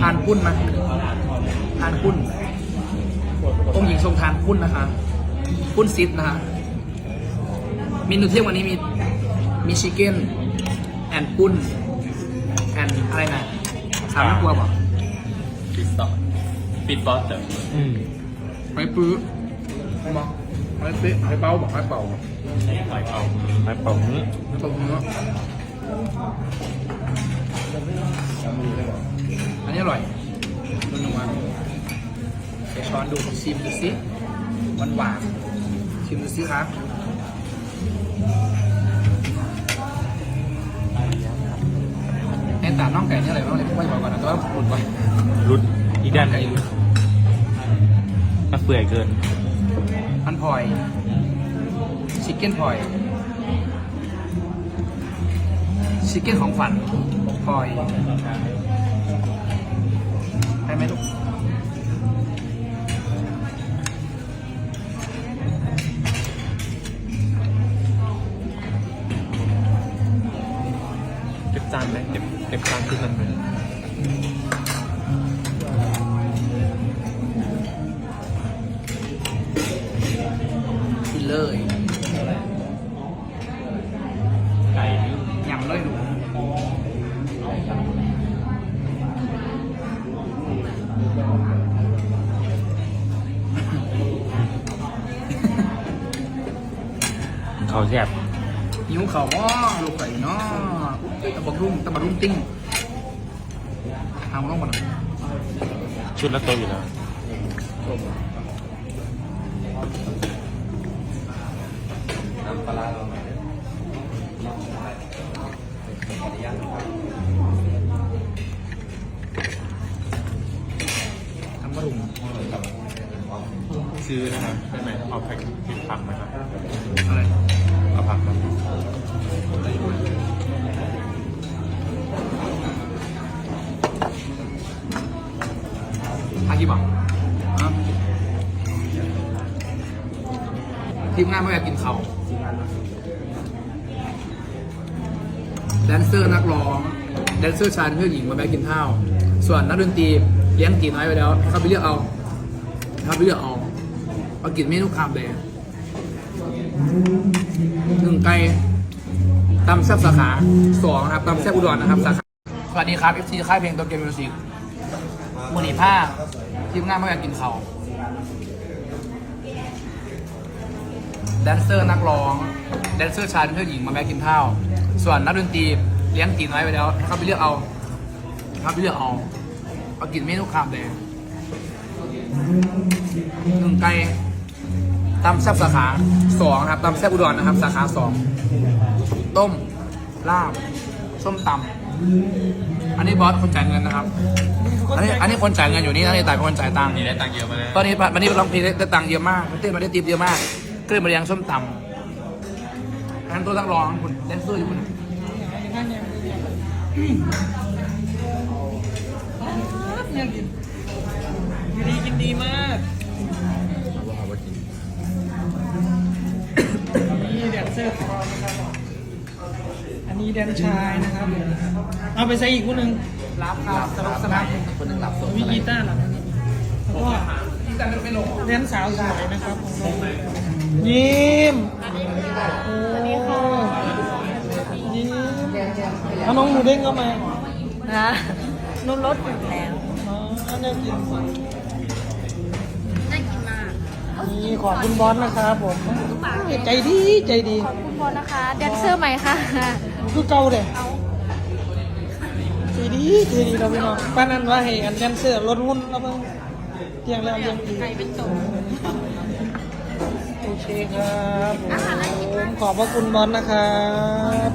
ทานปุ้นมาทานปุ้นองค์หญิงทรงทานปุ้นนะคะปุ้นซิดนะคะเมนูเที่ยงวันนี้มีมีชิคเก้นแอนปุ้นแอนอะไรนะสามนักกลัวบอกปิดต่อปิดบอสเตอร์อืมไม้ปื้อบอกไม้เป๊ะไม้เป้าบอกไม้เป่าหอยเผาไปเป่ามือไม้เป่าเนื้อ อันนี้อร่อยมันนัวเดี๋ยวช้อนดูชิมดูสิหวานหวานๆชิมดูสิครับในตาน้องไก่นี่อะไรบ้างเลยไม่บอกก่อนนะแต่ว่าหลุดไปรุดอีกด้านไหนมาเปื่อยเกินอันพลอยชิคเก้นพลอย ชิคเก้นของฝันพลอยได้ไหมลูกเก็บจานไหมเก็บเก็บจานขึ้นมันเลย เขาแซ่บหิวเขาว่าลูกไก่เนาะตะบักรุ่งตะบักรุ่งติ้งทำลงมาหน่อยชุดละโตะอยู่แล้วน้ำปลาร้าเราหน่อยทำกระดุมซื้อนะครับได้ไหมเอาแพ็คกินผักไหมครับอะไรเอา ผักครับอากี่บอกฮะทีมงานไม่อยากกินเขาวแดนเซอร์นักร้องแดนเซอร์ชายเพื่อหญิงมาแบกกินข้าว ส่วนนักดนตรีเลี้ยงตีน้อยไปแล้วเขาไปเลือกเอาเขาไปเลือกเอาเอากินเมนูคามเลย นึ่งไก่ตำแซ่บสาขาสองนะครับตำแซ่บอุดรนะครับสาขาสวัสดีครับ FC ค่ายเพลงตัวเกมมิวสิกมือหนีผ้าทีมงานไม่อยากกินเขาวแดนเซอร์นักร้องแดนเซอร์ชายเพื่อนหญิงมาแบกกินข้าว ส่วนนักดนตรีเลี้ยงตีน้อยไปแล้วเขาไปเลือกเอาเขาไปเลือกเอาเอากินเมนูคามเลยหนึ่งไก่ ตำแซ่บสาขาสองนะครับตำแซ่บอุดรนะครับ สาขาสองต้มลาบส้มตำอันนี้บอสคนจ่ายเงินนะครับ อันนี้อันนี้คนจ่ายเงินอยู่นี่นะนี่ตายเป็นคนจ่ายตังค์นี่ได้ตังค์เยอะมากตอนนี้วันนี้ร้องเพลงได้ตังค์เยอะมากเต้นมาได้ติปเยอะมากก็เลยมาเลี้ยงส้มตำอันนั้นตัวนักร้องคุณแดนเซอร์อยู่คุณอยู่ อร์ของเรานะครับอันนี้แดนชายนะครับ เอาไปใส่อีกคนหนึ่งรับครับสลับสลับคนหนึ่งรับสดมีกีตาร์หลังนะครับแล้วก็ที่แต่ไม่ลงแดนสาวสวยนะครับของเรายิ้มโอ้ยิ้มเอาน้องหมูเด้งเข้ามานะนุ่นรถอยู่แล้วอ๋อน่ากิน ขอบคุณบอสนะครับผมใจดีใจดี ขอบคุณบอลนะคะแดนเซอร์ใหม่ค่ะคือเก่าเลยใจดีใจดีเราพี่น้องป้านั้นว่าให้อันแดนเซอร์ลดหุ้นแล้วมั้งเที่ยงแล้วยังอีกไก่เป็นตุ่มโอเคครับผมขอบพระคุณบอสนะครับ